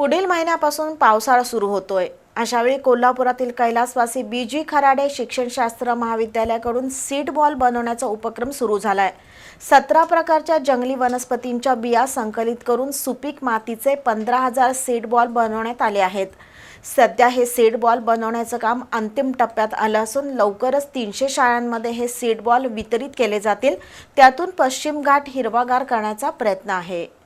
पुढील महिन्यापासून पावसाळा सुरू होतोय. अशावेळी कोल्हापुरातील कैलासवासी बी. जी. खराडे शिक्षणशास्त्र महाविद्यालयाकडून सीड बॉल बनवण्याचा उपक्रम सुरू झालाय. सतरा प्रकारच्या जंगली वनस्पतींच्या बिया संकलित करून सुपीक मातीचे पंधरा हजार सीड बॉल बनवण्यात आले आहेत. सध्या हे सीड बॉल बनवण्याचं काम अंतिम टप्प्यात आलं असून लवकरच तीनशे शाळांमध्ये हे सीड बॉल वितरित केले जातील. त्यातून पश्चिम घाट हिरवागार करण्याचा प्रयत्न आहे.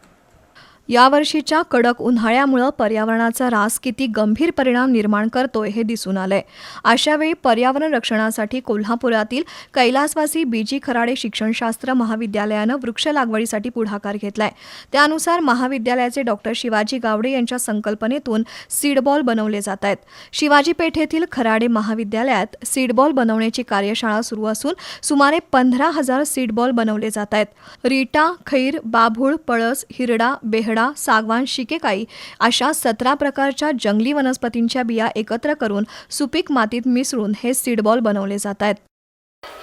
यावर्षीच्या कडक उन्हाळ्यामुळं पर्यावरणाचा ऱ्हास किती गंभीर परिणाम निर्माण करतोय हे दिसून आलंय. अशावेळी पर्यावरण रक्षणासाठी कोल्हापुरातील कैलासवासी बीजी खराडे शिक्षणशास्त्र महाविद्यालयानं वृक्ष लागवडीसाठी पुढाकार घेतलाय. त्यानुसार महाविद्यालयाचे डॉक्टर शिवाजी गावडे यांच्या संकल्पनेतून सीडबॉल बनवले जात आहेत शिवाजी पेठेतील खराडे महाविद्यालयात सीडबॉल बनवण्याची कार्यशाळा सुरू असून सुमारे पंधरा हजार सीडबॉल बनवले जात आहेत रीटा खैर बाभूळ पळस हिरडा बेहड सागवान शिकेकाई अशा सतरा प्रकारच्या जंगली वनस्पतींच्या बिया एकत्र करून सुपीक मातीत मिसळून हे सीडबॉल बनवले जात आहेत.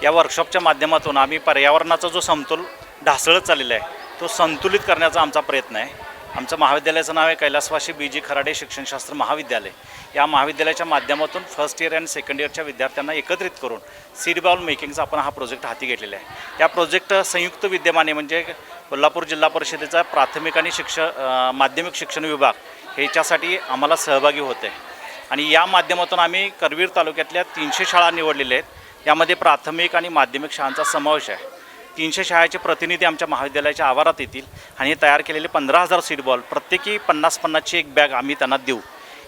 या वर्कशॉपच्या माध्यमातून आम्ही पर्यावरणाचा जो समतोल ढासळत चाललेला आहे तो संतुलित करण्याचा आमचा प्रयत्न आहे. आमचं महाविद्यालयाचं नाव आहे कैलासवाशी बी जी खराडे शिक्षणशास्त्र महाविद्यालय. या महाविद्यालयाच्या माध्यमातून फर्स्ट इयर अँड सेकंड इयरच्या विद्यार्थ्यांना एकत्रित करून सीड बॉल मेकिंगचा आपण हा प्रोजेक्ट हाती घेतलेला आहे. या प्रोजेक्ट संयुक्त विद्यमाने म्हणजे कोल्हापूर जिल्हा परिषदेचा प्राथमिक आणि शिक्ष माध्यमिक शिक्षण विभाग ह्याच्यासाठी आम्हाला सहभागी होते आणि या माध्यमातून आम्ही करवीर तालुक्यातल्या तीनशे शाळा निवडलेल्या आहेत. यामध्ये प्राथमिक आणि माध्यमिक शाळांचा समावेश आहे. तीनशे शाळेचे प्रतिनिधी आमच्या महाविद्यालयाच्या आवारात येतील आणि हे तयार केलेले पंधरा हजार सीड बॉल प्रत्येकी पन्नास पन्नासची एक बॅग आम्ही त्यांना देऊ.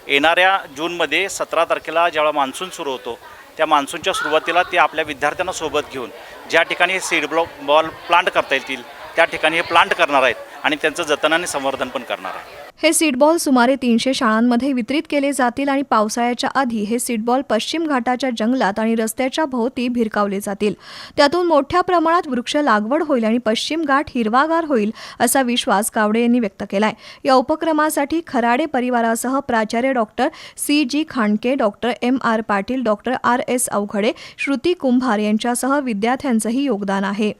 येणाऱ्या जूनमध्ये सतरा तारखेला जेव्हा मान्सून सुरू होतो त्या मान्सूनच्या सुरुवातीला ते आपल्या विद्यार्थ्यांना सोबत घेऊन ज्या ठिकाणी हे सीड ब्लॉक बॉल प्लांट करता येतील त्या ठिकाणी हे प्लांट करणार आहेत आणि त्यांचं जतन आणि संवर्धन पण करणार आहे. हे सीटबॉल सुमारे तीनशे शाळांमध्ये वितरित केले जातील आणि पावसाळ्याच्या आधी हे सीटबॉल पश्चिम घाटाच्या जंगलात आणि रस्त्याच्या भोवती भिरकावले जातील. त्यातून मोठ्या प्रमाणात वृक्ष लागवड होईल आणि पश्चिम घाट हिरवागार होईल असा विश्वास कावडे यांनी व्यक्त केलाय. या उपक्रमासाठी खराडे परिवारासह प्राचार्य doctor C. G. Khandke doctor M. R. Patil doctor R. S. Avaghade Shruti Kumbhar यांच्यासह विद्यार्थ्यांचंही योगदान आहे.